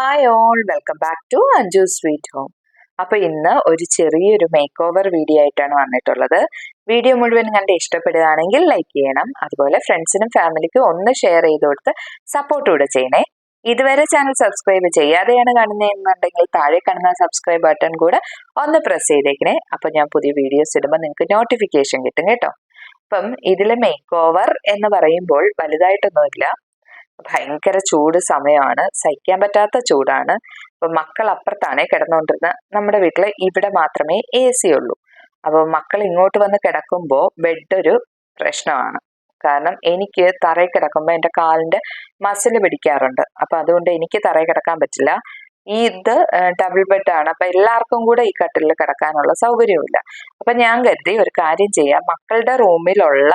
Hi all welcome back to Anju sweet home അപ്പൊ ഇന്ന് ഒരു ചെറിയൊരു മേക്ക് ഓവർ വീഡിയോ ആയിട്ടാണ് വന്നിട്ടുള്ളത്. വീഡിയോ മുഴുവൻ കണ്ട് ഇഷ്ടപ്പെടുകയാണെങ്കിൽ ലൈക്ക് ചെയ്യണം. അതുപോലെ ഫ്രണ്ട്സിനും ഫാമിലിക്കും ഒന്ന് ഷെയർ ചെയ്ത് കൊടുത്ത് സപ്പോർട്ട് കൂടെ ചെയ്യണേ. ഇതുവരെ ചാനൽ സബ്സ്ക്രൈബ് ചെയ്യാതെയാണ് കാണുന്നതെന്നുണ്ടെങ്കിൽ താഴെ കാണുന്ന സബ്സ്ക്രൈബ് ബട്ടൺ കൂടെ ഒന്ന് പ്രസ് ചെയ്തേക്കണേ. അപ്പൊ ഞാൻ പുതിയ വീഡിയോസ് ഇടുമ്പോൾ നിങ്ങൾക്ക് നോട്ടിഫിക്കേഷൻ കിട്ടും കേട്ടോ. അപ്പം ഇതിലെ മേക്ക് ഓവർ എന്ന് പറയുമ്പോൾ വലുതായിട്ടൊന്നുമില്ല. ഭയങ്കര ചൂട് സമയമാണ് സഹിക്കാൻ പറ്റാത്ത ചൂടാണ്. അപ്പൊ മക്കൾ അപ്പുറത്താണേ കിടന്നുകൊണ്ടിരുന്നത് നമ്മുടെ വീട്ടിൽ ഇവിടെ മാത്രമേ എ സി ഉള്ളൂ. അപ്പോൾ മക്കൾ ഇങ്ങോട്ട് വന്ന് കിടക്കുമ്പോൾ ബെഡ് ഒരു പ്രശ്നമാണ്. കാരണം എനിക്ക് തറയിൽ കിടക്കുമ്പോൾ എന്റെ കാലിന്റെ മസിൽ പിടിക്കാറുണ്ട്. അപ്പൊ അതുകൊണ്ട് എനിക്ക് തറയിൽ കിടക്കാൻ പറ്റില്ല. ഈ ഇത് ഡബിൾ ബെഡാണ് അപ്പൊ എല്ലാവർക്കും കൂടെ ഈ കട്ടിലിൽ കിടക്കാനുള്ള സൗകര്യമില്ല അപ്പൊ ഞാൻ കരുതി ഒരു കാര്യം ചെയ്യാം. മക്കളുടെ റൂമിലുള്ള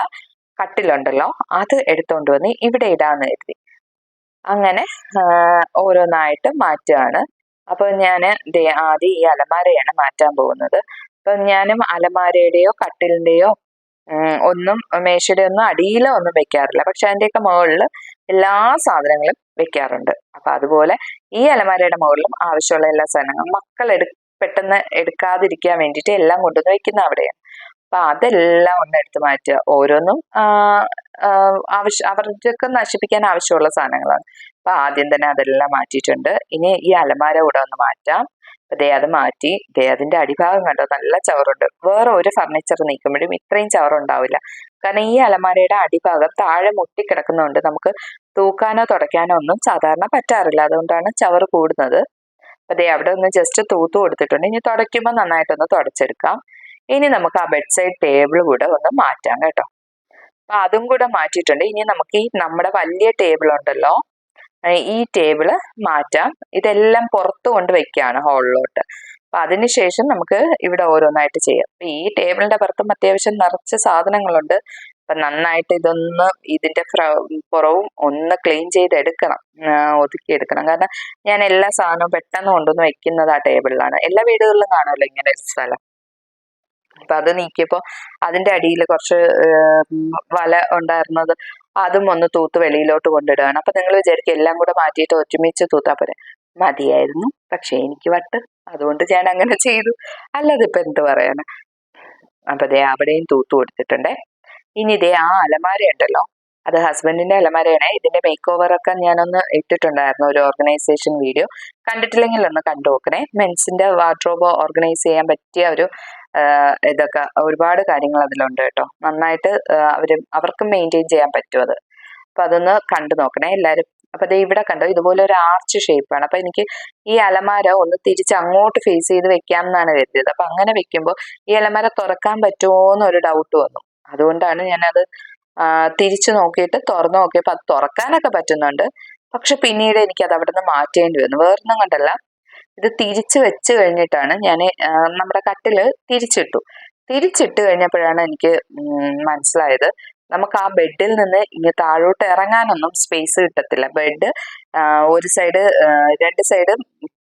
കട്ടിലുണ്ടല്ലോ അത് എടുത്തുകൊണ്ട് വന്ന് ഇവിടെ ഇടാന്ന് കരുതി. അങ്ങനെ ഓരോന്നായിട്ട് മാറ്റുകയാണ്. അപ്പോൾ ഞാൻ ആദ്യം ഈ അലമാരയാണ് മാറ്റാൻ പോകുന്നത്. അപ്പം ഞാനും അലമാരയുടെയോ കട്ടിലിന്റെയോ ഒന്നും മേശയുടെ ഒന്നും അടിയിലോ ഒന്നും വെക്കാറില്ല. പക്ഷെ അതിന്റെയൊക്കെ മുകളിൽ എല്ലാ സാധനങ്ങളും വെക്കാറുണ്ട്. അപ്പൊ അതുപോലെ ഈ അലമാരയുടെ മുകളിലും ആവശ്യമുള്ള എല്ലാ സാധനങ്ങളും മക്കൾ എടു പെട്ടെന്ന് എടുക്കാതിരിക്കാൻ വേണ്ടിയിട്ട് എല്ലാം കൊണ്ടുവന്ന് വെക്കുന്ന അവിടെയാണ്. അപ്പൊ അതെല്ലാം ഒന്ന് എടുത്ത് മാറ്റുക. ഓരോന്നും ആവശ്യ അവർക്ക് നശിപ്പിക്കാൻ ആവശ്യമുള്ള സാധനങ്ങളാണ്. അപ്പൊ ആദ്യം തന്നെ അതെല്ലാം മാറ്റിയിട്ടുണ്ട്. ഇനി ഈ അലമാര കൂടെ ഒന്ന് മാറ്റാം. ദേ അത് മാറ്റി. ദേ അതിന്റെ അടിഭാഗം കണ്ടോ? നല്ല ചവറുണ്ട്. വേറെ ഒരു ഫർണിച്ചർ നീക്കുമ്പോഴും ഇത്രയും ചവറുണ്ടാവില്ല. കാരണം ഈ അലമാരയുടെ അടിഭാഗം താഴെ മുട്ടിക്കിടക്കുന്നതുകൊണ്ട് നമുക്ക് തൂക്കാനോ തുടയ്ക്കാനോ ഒന്നും സാധാരണ പറ്റാറില്ല. അതുകൊണ്ടാണ് ചവർ കൂടുന്നത്. അതെ അവിടെ ഒന്ന് ജസ്റ്റ് തൂത്തു കൊടുത്തിട്ടുണ്ട്. ഇനി തുടയ്ക്കുമ്പോൾ നന്നായിട്ടൊന്ന് തുടച്ചെടുക്കാം. ഇനി നമുക്ക് ആ ബെഡ് സൈഡ് ടേബിൾ കൂടെ ഒന്ന് മാറ്റാം കേട്ടോ. അപ്പൊ അതും കൂടെ മാറ്റിയിട്ടുണ്ട്. ഇനി നമുക്ക് ഈ നമ്മുടെ വലിയ ടേബിൾ ഉണ്ടല്ലോ. ഈ ടേബിൾ മാറ്റാം. ഇതെല്ലാം പുറത്ത് കൊണ്ട് വെക്കുകയാണ് ഹോളിലോട്ട് അപ്പൊ അതിനുശേഷം നമുക്ക് ഇവിടെ ഓരോന്നായിട്ട് ചെയ്യാം. അപ്പൊ ഈ ടേബിളിന്റെ പുറത്തും അത്യാവശ്യം നിറച്ച് സാധനങ്ങളുണ്ട്. അപ്പൊ നന്നായിട്ട് ഇതൊന്ന് ഇതിന്റെ പുറവും ഒന്ന് ക്ലീൻ ചെയ്തെടുക്കണം. ഒതുക്കി എടുക്കണം കാരണം ഞാൻ എല്ലാ സാധനവും പെട്ടെന്ന് കൊണ്ടുവന്ന് വെക്കുന്നത് ആ ടേബിളിലാണ് എല്ലാ വീടുകളിലും കാണുമല്ലോ ഇങ്ങനെ ഒരു സ്ഥലം. അപ്പൊ അത് നീക്കിയപ്പോ അതിന്റെ അടിയിൽ കുറച്ച് വല ഉണ്ടായിരുന്നത് അതും ഒന്ന് തൂത്ത് വെളിയിലോട്ട് കൊണ്ടിടുകയാണ്. അപ്പൊ നിങ്ങൾ വിചാരിക്കും എല്ലാം കൂടെ മാറ്റിയിട്ട് ഒരുമിച്ച് തൂത്താ പോരെ. മതിയായിരുന്നു. പക്ഷെ എനിക്ക് വട്ട്. അതുകൊണ്ട് ഞാൻ അങ്ങനെ ചെയ്തു. അല്ലാതെ ഇപ്പൊ എന്ത് പറയാന്. അപ്പൊ ദേ അവിടെയും തൂത്ത് കൊടുത്തിട്ടുണ്ടേ. ഇനി ദേ ആ അലമാര ഉണ്ടല്ലോ. അത് ഹസ്ബൻഡിന്റെ അലമാരയാണ്. ഇതിന്റെ മേക്ക് ഓവർ ഒക്കെ ഞാനൊന്ന് ഇട്ടിട്ടുണ്ടായിരുന്നു ഒരു ഓർഗനൈസേഷൻ വീഡിയോ കണ്ടിട്ടില്ലെങ്കിൽ ഒന്ന് കണ്ടു നോക്കണേ. മെൻസിന്റെ വാർഡ്രോബ് ഓർഗനൈസ് ചെയ്യാൻ പറ്റിയ ഒരു ഇതൊക്കെ ഒരുപാട് കാര്യങ്ങൾ അതിലുണ്ട് കേട്ടോ. നന്നായിട്ട് അവർ അവർക്ക് മെയിന്റെയിൻ ചെയ്യാൻ പറ്റും അത്. അപ്പൊ അതൊന്ന് കണ്ടു നോക്കണേ എല്ലാവരും അപ്പൊ അത് ഇവിടെ കണ്ടോ ഇതുപോലെ ഒരു ആർച്ച് ഷേപ്പാണ് അപ്പൊ എനിക്ക് ഈ അലമാര ഒന്ന് തിരിച്ച് അങ്ങോട്ട് ഫേസ് ചെയ്ത് വെക്കാം എന്നാണ് കരുതിയത്. അപ്പൊ അങ്ങനെ വെക്കുമ്പോൾ ഈ അലമാര തുറക്കാൻ പറ്റുമോ എന്നൊരു ഡൗട്ട് വന്നു. അതുകൊണ്ടാണ് ഞാനത് തിരിച്ചു നോക്കിയിട്ട് തുറന്നു നോക്കിയപ്പോൾ അത് തുറക്കാനൊക്കെ പറ്റുന്നുണ്ട്. പക്ഷെ പിന്നീട് എനിക്ക് അത് അവിടെ നിന്ന് മാറ്റേണ്ടി വന്നു. വേറൊന്നും കണ്ടല്ല. ഇത് തിരിച്ചു വെച്ച് കഴിഞ്ഞിട്ടാണ് ഞാൻ നമ്മുടെ കട്ടിൽ തിരിച്ചിട്ടു. തിരിച്ചിട്ട് കഴിഞ്ഞപ്പോഴാണ് എനിക്ക് മനസ്സിലായത്. നമുക്ക് ആ ബെഡിൽ നിന്ന് ഇങ്ങ് താഴോട്ട് ഇറങ്ങാനൊന്നും സ്പേസ് കിട്ടത്തില്ല. ബെഡ് ഒരു സൈഡ് രണ്ട് സൈഡ്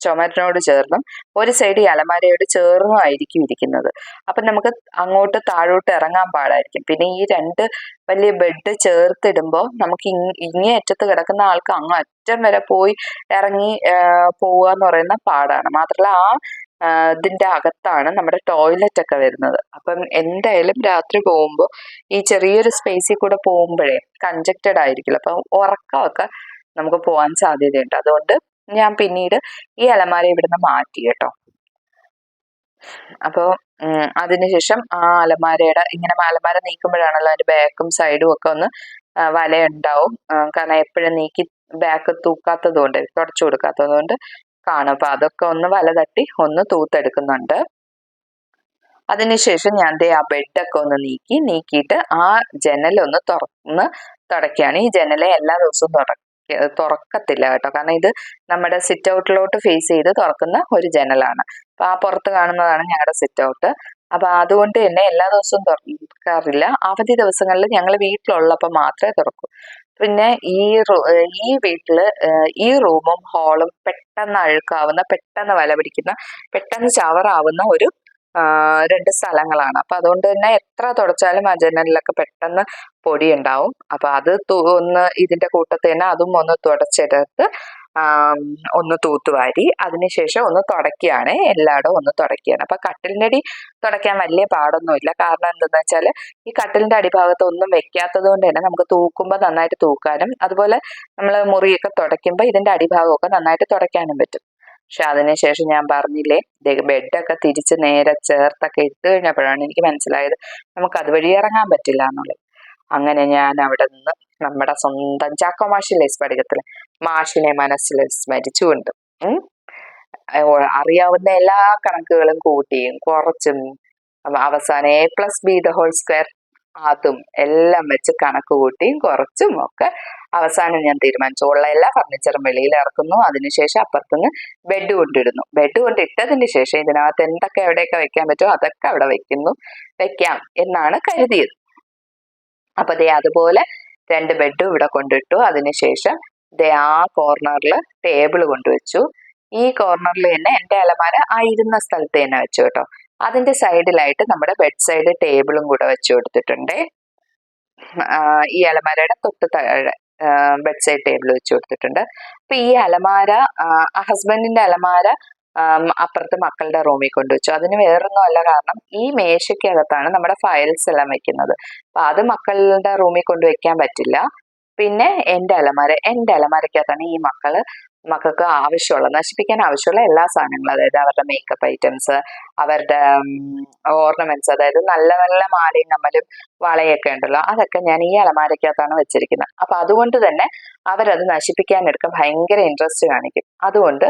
ചുമരിനോട് ചേർന്നും ഒരു സൈഡ് ഈ അലമാരയോട് ചേർന്നും ആയിരിക്കും ഇരിക്കുന്നത്. അപ്പൊ നമുക്ക് അങ്ങോട്ട് താഴോട്ട് ഇറങ്ങാൻ പാടായിരിക്കും. പിന്നെ ഈ രണ്ട് വലിയ ബെഡ് ചേർത്തിടുമ്പോൾ നമുക്ക് ഇങ്ങേ അറ്റത്ത് കിടക്കുന്ന ആൾക്ക് അങ്ങ് അറ്റം വരെ പോയി ഇറങ്ങി പോവുക എന്ന് പറയുന്ന പാടാണ്. മാത്രമല്ല ആ ഇതിന്റെ അകത്താണ് നമ്മുടെ ടോയ്ലറ്റ് ഒക്കെ വരുന്നത്. അപ്പം എന്തായാലും രാത്രി പോകുമ്പോൾ ഈ ചെറിയൊരു സ്പേസിൽ കൂടെ പോകുമ്പോഴേ കൺജക്റ്റഡ് ആയിരിക്കില്ല. അപ്പം ഉറക്കമൊക്കെ നമുക്ക് പോകാൻ സാധ്യതയുണ്ട്. അതുകൊണ്ട് ഞാൻ പിന്നീട് ഈ അലമാര ഇവിടുന്ന് മാറ്റി കേട്ടോ. അപ്പോൾ അതിനുശേഷം ആ അലമാരയുടെ ഇങ്ങനെ അലമാര നീക്കുമ്പോഴാണല്ലോ അതിന്റെ ബാക്കും സൈഡും ഒക്കെ ഒന്ന് വലയുണ്ടാവും. കാരണം എപ്പോഴും നീക്കി ബാക്ക് തൂക്കാത്തത് കൊണ്ട് തുടച്ചു കൊടുക്കാത്തത് കൊണ്ട് കാണും. അപ്പൊ അതൊക്കെ ഒന്ന് വല തട്ടി ഒന്ന് തൂത്തെടുക്കുന്നുണ്ട്. അതിനുശേഷം ഞാൻ ദേ ആ ബെഡൊക്കെ ഒന്ന് നീക്കി നീക്കിയിട്ട് ആ ജനലൊന്ന് തുറന്ന് തുടക്കുകയാണ് ഈ ജനലെ എല്ലാ ദിവസവും തുറ തുറക്കത്തില്ല കേട്ടോ. കാരണം ഇത് നമ്മുടെ സിറ്റ് ഔട്ടിലോട്ട് ഫേസ് ചെയ്ത് തുറക്കുന്ന ഒരു ജനലാണ്. അപ്പൊ ആ പുറത്ത് കാണുന്നതാണ് ഞങ്ങളുടെ സിറ്റ് ഔട്ട് അപ്പൊ അതുകൊണ്ട് തന്നെ എല്ലാ ദിവസവും തുറക്കാറില്ല. അവധി ദിവസങ്ങളിൽ ഞങ്ങൾ വീട്ടിലുള്ളപ്പോൾ മാത്രമേ തുറക്കൂ. പിന്നെ ഈ ഈ വീട്ടിൽ ഈ റൂമും ഹാളും പെട്ടെന്ന് അഴുക്കാവുന്ന പെട്ടെന്ന് വില പിടിക്കുന്ന പെട്ടെന്ന് ചവറാവുന്ന ഒരു രണ്ട് സ്ഥലങ്ങളാണ്. അപ്പൊ അതുകൊണ്ട് തന്നെ എത്ര തുടച്ചാലും ആ ജനലിലൊക്കെ പെട്ടെന്ന് പൊടി ഉണ്ടാവും അപ്പൊ അത് ഒന്ന് ഇതിന്റെ കൂട്ടത്തിൽ തന്നെ അതും ഒന്ന് തുടച്ചെടുത്ത് ഒന്ന് തൂത്തുവാരി അതിനുശേഷം ഒന്ന് തുടയ്ക്കുകയാണ്. എല്ലായിടവും ഒന്ന് തുടയ്ക്കുകയാണ്. അപ്പൊ കട്ടിലിന്റെ അടി തുടയ്ക്കാൻ വലിയ പാടൊന്നുമില്ല. കാരണം എന്തെന്ന് വെച്ചാൽ ഈ കട്ടിലിന്റെ അടിഭാഗത്ത് ഒന്നും വെക്കാത്തത് കൊണ്ട് തന്നെ നമുക്ക് തൂക്കുമ്പോൾ നന്നായിട്ട് തൂക്കാനും അതുപോലെ നമ്മൾ മുറിയൊക്കെ തുടയ്ക്കുമ്പോൾ ഇതിന്റെ അടിഭാഗമൊക്കെ നന്നായിട്ട് തുടയ്ക്കാനും പറ്റും. പക്ഷെ അതിനുശേഷം ഞാൻ പറഞ്ഞില്ലേ ബെഡൊക്കെ തിരിച്ച് നേരെ ചേർത്തൊക്കെ ഇട്ട് കഴിഞ്ഞപ്പോഴാണ് എനിക്ക് മനസ്സിലായത് നമുക്ക് അതുവഴി ഇറങ്ങാൻ പറ്റില്ല എന്നുള്ളത്. അങ്ങനെ ഞാൻ അവിടെ നിന്ന് നമ്മുടെ സ്വന്തം ചാക്കോമാഷില്ലേ സ്പടികത്തിൽ മാഷിനെ മനസ്സിൽ സ്മരിച്ചുകൊണ്ട്. അറിയാവുന്ന എല്ലാ കണക്കുകളും കൂട്ടിയും കുറച്ചും അവസാനം A plus B the whole square അതും എല്ലാം വെച്ച് കണക്ക് കൂട്ടിയും കുറച്ചും ഒക്കെ അവസാനം ഞാൻ തീരുമാനിച്ചു. ഉള്ള എല്ലാ ഫർണിച്ചറും വെളിയിൽ ഇറക്കുന്നു. അതിനുശേഷം അപ്പുറത്തുനിന്ന് ബെഡ് കൊണ്ടിടുന്നു. ബെഡ് കൊണ്ടിട്ടതിന് ശേഷം ഇതിനകത്ത് എന്തൊക്കെ എവിടെയൊക്കെ വെക്കാൻ പറ്റുമോ അതൊക്കെ അവിടെ വെക്കുന്നു. വെക്കാം എന്നാണ് കരുതിയത്. അപ്പൊ അതേ അതുപോലെ രണ്ട് ബെഡും ഇവിടെ കൊണ്ടിട്ടു. അതിനുശേഷം ദേ ആ കോർണറിൽ ടേബിൾ കൊണ്ടുവച്ചു. ഈ കോർണറിൽ തന്നെ എന്റെ അലമാര ആ ഇരുന്ന സ്ഥലത്ത് തന്നെ വെച്ചു കേട്ടോ. അതിന്റെ സൈഡിലായിട്ട് നമ്മുടെ ബെഡ് സൈഡ് ടേബിളും കൂടെ വെച്ചു കൊടുത്തിട്ടുണ്ട്. ഈ അലമാരയുടെ തൊട്ട് താഴെ ബെഡ് സൈഡ് ടേബിൾ വെച്ച് കൊടുത്തിട്ടുണ്ട്. അപ്പൊ ഈ അലമാര ഹസ്ബൻഡിന്റെ അലമാര അപ്പുറത്ത് മക്കളുടെ റൂമിൽ കൊണ്ടുവച്ചു. അതിന് വേറൊന്നും അല്ല കാരണം ഈ മേശയ്ക്കകത്താണ് നമ്മുടെ ഫയൽസ് എല്ലാം വെക്കുന്നത്. അപ്പൊ അത് മക്കളുടെ റൂമിൽ കൊണ്ട് വെക്കാൻ പറ്റില്ല. പിന്നെ എന്റെ അലമാര എന്റെ അലമാരക്കകത്താണ് ഈ മക്കൾ മക്കൾക്ക് ആവശ്യമുള്ള നശിപ്പിക്കാൻ ആവശ്യമുള്ള എല്ലാ സാധനങ്ങളും അതായത് അവരുടെ മേക്കപ്പ് ഐറ്റംസ് അവരുടെ ഓർണമെന്റ്സ് അതായത് നല്ല നല്ല മാലയും നമ്മളും വളയൊക്കെ ഉണ്ടല്ലോ അതൊക്കെ ഞാൻ ഈ അലമാരക്കകത്താണ് വെച്ചിരിക്കുന്നത്. അപ്പൊ അതുകൊണ്ട് തന്നെ അവരത് നശിപ്പിക്കാനെടുക്കാൻ ഭയങ്കര ഇൻട്രസ്റ്റ് കാണിക്കും. അതുകൊണ്ട്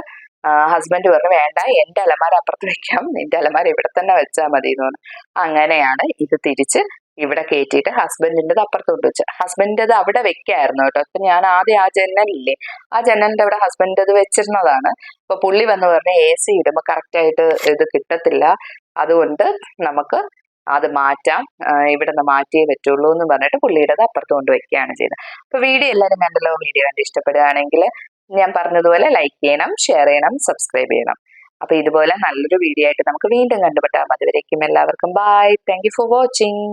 ഹസ്ബൻഡ് പറഞ്ഞു വേണ്ട എന്റെ അലമാര അപ്പുറത്ത് വെക്കാം. നിന്റെ അലമാര ഇവിടെ തന്നെ വെച്ചാൽ മതി എന്ന് പറഞ്ഞു. അങ്ങനെയാണ് ഇത് തിരിച്ച് ഇവിടെ കയറ്റിയിട്ട് ഹസ്ബൻഡിന്റെത് അപ്പുറത്ത് കൊണ്ടുവച്ച് ഹസ്ബൻഡിന്റെത് അവിടെ വെക്കായിരുന്നു കേട്ടോ. അപ്പൊ ഞാൻ ആദ്യം ആ ജനലില്ലേ ആ ജനലിന്റെ അവിടെ ഹസ്ബൻഡ് അത് വെച്ചിരുന്നതാണ്. അപ്പൊ പുള്ളി വന്ന് പറഞ്ഞ എ സി ഇടുമ്പോൾ കറക്റ്റ് ആയിട്ട് ഇത് കിട്ടത്തില്ല. അതുകൊണ്ട് നമുക്ക് അത് മാറ്റാം. ഇവിടെ നിന്ന് മാറ്റിയേ പറ്റുള്ളൂ എന്ന് പറഞ്ഞിട്ട് പുള്ളിയുടെ അപ്പുറത്ത് കൊണ്ട് വെക്കുകയാണ് ചെയ്തത്. അപ്പൊ വീഡിയോ എല്ലാവരും കണ്ടല്ലോ വീഡിയോ കണ്ട് ഇഷ്ടപ്പെടുകയാണെങ്കിൽ ഞാൻ പറഞ്ഞതുപോലെ ലൈക്ക് ചെയ്യണം ഷെയർ ചെയ്യണം സബ്സ്ക്രൈബ് ചെയ്യണം. അപ്പൊ ഇതുപോലെ നല്ലൊരു വീഡിയോ ആയിട്ട് നമുക്ക് വീണ്ടും കണ്ടുപെട്ടാൽ മതി വരയ്ക്കും എല്ലാവർക്കും ബൈ. Thank for watching.